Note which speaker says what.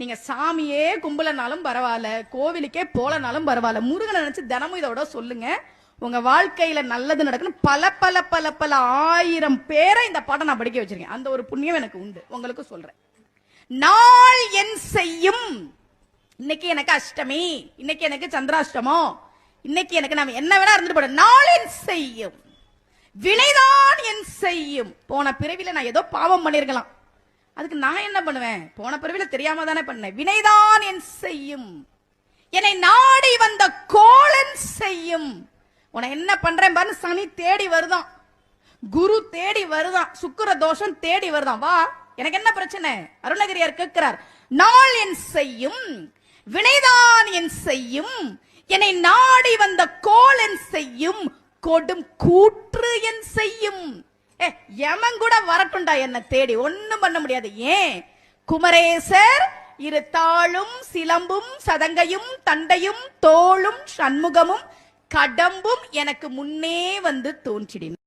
Speaker 1: நீங்க சாமியே கும்பலனாலும் பரவாயில்ல கோவிலுக்கே போலனாலும் பரவாயில்ல. முருகனை நினைச்சு தினமும் இதோட சொல்லுங்க. உங்க வாழ்க்கையில நல்லது நடக்கணும் பல பல பல பல ஆயிரம் பேரை இந்த பாட்டை நான் படிக்க வச்சிருக்கேன். அந்த ஒரு புண்ணியம் எனக்கு உண்டு. உங்களுக்கு சொல்றேன். நாள் என் செய்யும். இன்னைக்கு எனக்கு அஷ்டமி. இன்னைக்கு எனக்கு சந்திராஷ்டமம் இன்னைக்கு எனக்கு நாம என்ன வேணா இருந்துட்டு போட நாள் என் செய்யும். வினைதான் என் செய்யும். போன பிறவில நான் ஏதோ பாவம் பண்ணிருக்கலாம் அதுக்கு நான் என்ன பண்ணுவேன்? போன பிறவில தெரியாம தானே பண்ணேன். வினைதான் என் செய்யும். என்னை நாடி வந்த கோலன் செய்யும். உன என்ன பண்றேன் பாரு சனி தேடி வருதான். குரு தேடி வருதான். சுக்கிர தோஷம் தேடி வருதான். வா எனக்கு என்ன பிரச்சனை? அருணகிரியார் கேட்கிறார் நாள் என் செய்யும். வினைதான் என் செய்யும். என்னை நாடி வந்த கோலன் செய்யும். கொடும் கூற்று என் செய்யும். ஏ யமன் கூட வரட்டும்டா என்ன தேடி. ஒன்னும் பண்ண முடியாது. ஏன்? குமரேசர் இரு தாளும் சிலம்பும் சதங்கையும் தண்டையும் தோளும் சண்முகமும் கடம்பும் எனக்கு முன்னே வந்து தோன்றிடின.